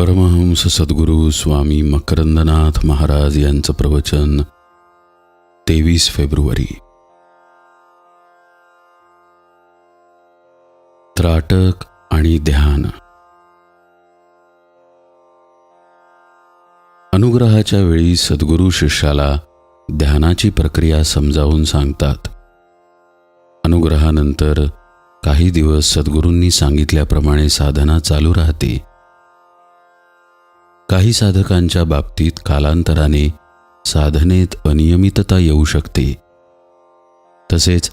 परमहंस सद्गुरू स्वामी मकरंदनाथ महाराज यांचं प्रवचन तेवीस फेब्रुवारी. त्राटक आणि ध्यान. अनुग्रहाच्या वेळी सद्गुरू शिष्याला ध्यानाची प्रक्रिया समजावून सांगतात. अनुग्रहानंतर काही दिवस सद्गुरूंनी सांगितल्याप्रमाणे साधना चालू राहते. काही साधकांच्या बाबतीत कालांतराने साधनेत अनियमितता येऊ शकते. तसेच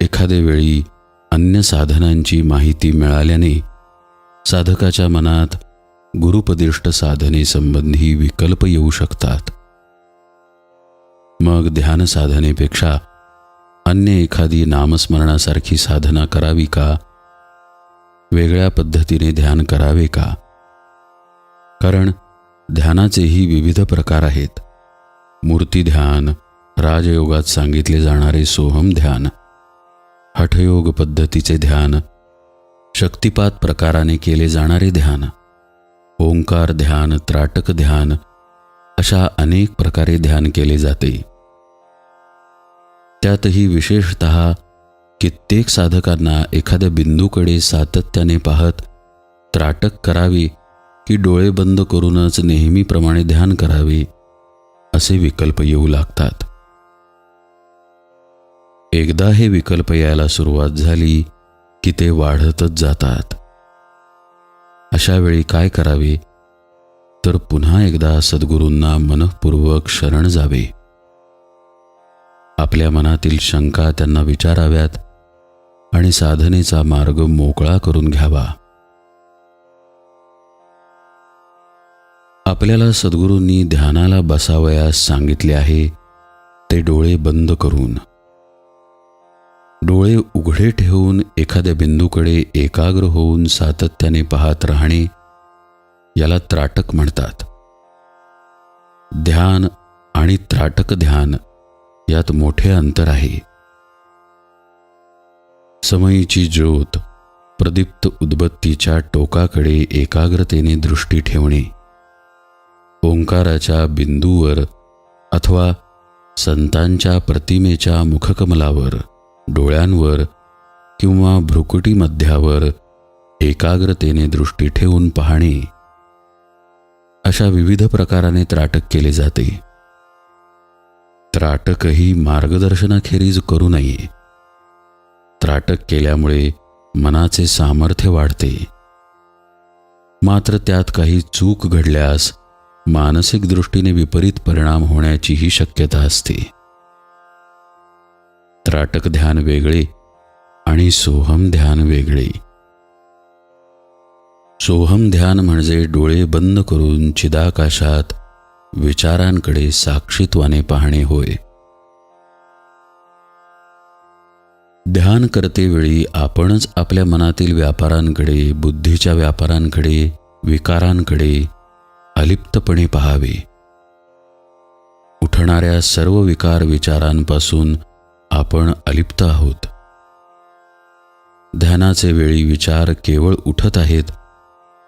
एखाद्या वेळी अन्य साधनांची माहिती मिळाल्याने साधकाच्या मनात गुरुपदिष्ट साधनेसंबंधी विकल्प येऊ शकतात. मग ध्यान साधनेपेक्षा अन्य एखादी नामस्मरणासारखी साधना करावी का? वेगळ्या पद्धतीने ध्यान करावे का? कारण ध्यानाचेही विविध प्रकार आहेत. मूर्ती ध्यान राजयोगात सांगितले जाणारे सोहम ध्यान हठयोग पद्धतीचे ध्यान शक्तिपात प्रकाराने केले जाणारे ध्यान ओंकार ध्यान त्राटक ध्यान अशा अनेक प्रकारे ध्यान केले जाते. त्यातही विशेषत कित्येक साधकांना एखाद्या बिंदूकडे सातत्याने पाहत त्राटक करावी की डोळे बंद करूनच नेहमीप्रमाणे ध्यान करावे असे विकल्प येऊ लागतात. एकदा हे विकल्प यायला सुरुवात झाली की ते वाढतच जातात. अशा वेळी काय करावे? तर पुन्हा एकदा सद्गुरूंना मनःपूर्वक शरण जावे. आपल्या मनातील शंका त्यांना विचाराव्यात आणि साधनेचा मार्ग मोकळा करून घ्यावा. आपल्याला सद्गुरूंनी ध्यानाला बसावयास सांगितले आहे ते डोळे बंद करून. डोळे उघडे ठेवून एखाद्या बिंदूकडे एकाग्र होऊन सातत्याने पाहत राहणे याला त्राटक म्हणतात. ध्यान आणि त्राटक ध्यान यात मोठे अंतर आहे. समयीची ज्योत प्रदीप्त उद्बत्तीच्या टोकाकडे एकाग्रतेने दृष्टी ठेवणे. ओंकाराच्या बिंदूवर अथवा संतांच्या प्रतिमेच्या मुखकमलावर डोळ्यांवर किंवा भ्रुकुटी मध्यावर एकाग्रतेने दृष्टी ठेवून पाहणे. अशा विविध प्रकाराने त्राटक केले जाते. त्राटकही मार्गदर्शनाखेरीज करू नये. त्राटक केल्यामुळे मनाचे सामर्थ्य वाढते. मात्र त्यात काही चूक घडल्यास मानसिक दृष्टीने विपरीत परिणाम होण्याचीही शक्यता असते. त्राटक ध्यान वेगळे आणि सोहम ध्यान वेगळे. सोहम ध्यान म्हणजे डोळे बंद करून चिदाकाशात विचारांकडे साक्षीत्वाने पाहणे होय. ध्यान करतेवेळी आपणच आपल्या मनातील व्यापारांकडे बुद्धीच्या व्यापारांकडे विकारांकडे अलिप्तपणे पाहावे. उठणाऱ्या सर्व विकार विचारांपासून आपण अलिप्त आहोत. ध्यानाचे वेळी विचार केवळ उठत आहेत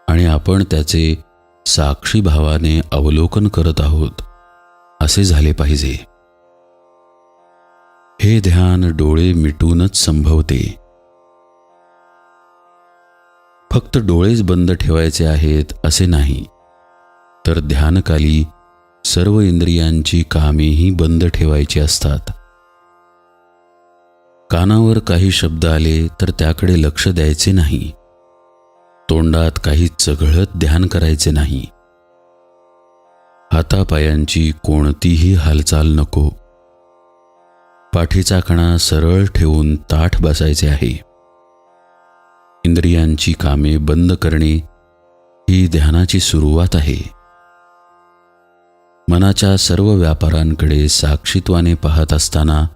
आणि आपण त्याचे साक्षी भावाने अवलोकन करत आहोत असे झाले पाहिजे. हे ध्यान डोळे मिटूनच संभवते. फक्त डोळेच बंद ठेवायचे आहेत असे नाही. तर ध्यानकाली सर्व इंद्रियांची कामेही बंद ठेवायची असतात. कानावर काही शब्द आले तर त्याकडे लक्ष द्यायचे नाही. तोंडात काही चघळत ध्यान करायचे नाही. हातापायांची कोणतीही हालचाल नको. पाठीचा कणा सरळ ठेवून ताठ बसायचे आहे. इंद्रियांची कामे बंद करणे ही ध्यानाची सुरुवात आहे. मनाच्या सर्व व्यापारांकडे साक्षीत्वाने पाहत असताना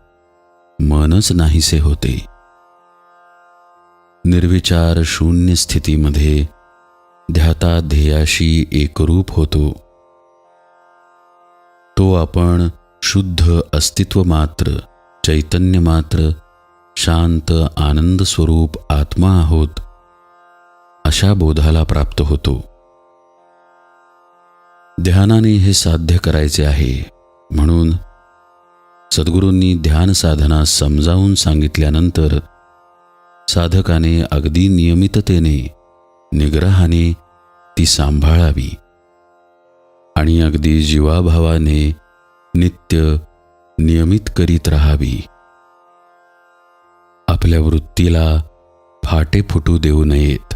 मनच नाहीसे होते. निर्विचार शून्य स्थितीमध्ये ध्याता ध्येयाशी एकरूप होतो. तो आपण शुद्ध अस्तित्व मात्र चैतन्य मात्र शांत आनंद स्वरूप आत्मा आहोत अशा बोधाला प्राप्त होतो. ध्यानाने हे साध्य करायचे आहे. म्हणून सद्गुरूंनी ध्यान साधना समजावून सांगितल्यानंतर साधकाने अगदी नियमिततेने निग्रहाने ती सांभाळावी. आणि अगदी जीवाभावाने नित्य नियमित करीत राहावी. आपल्या वृत्तीला फाटे फुटू देऊ नयेत.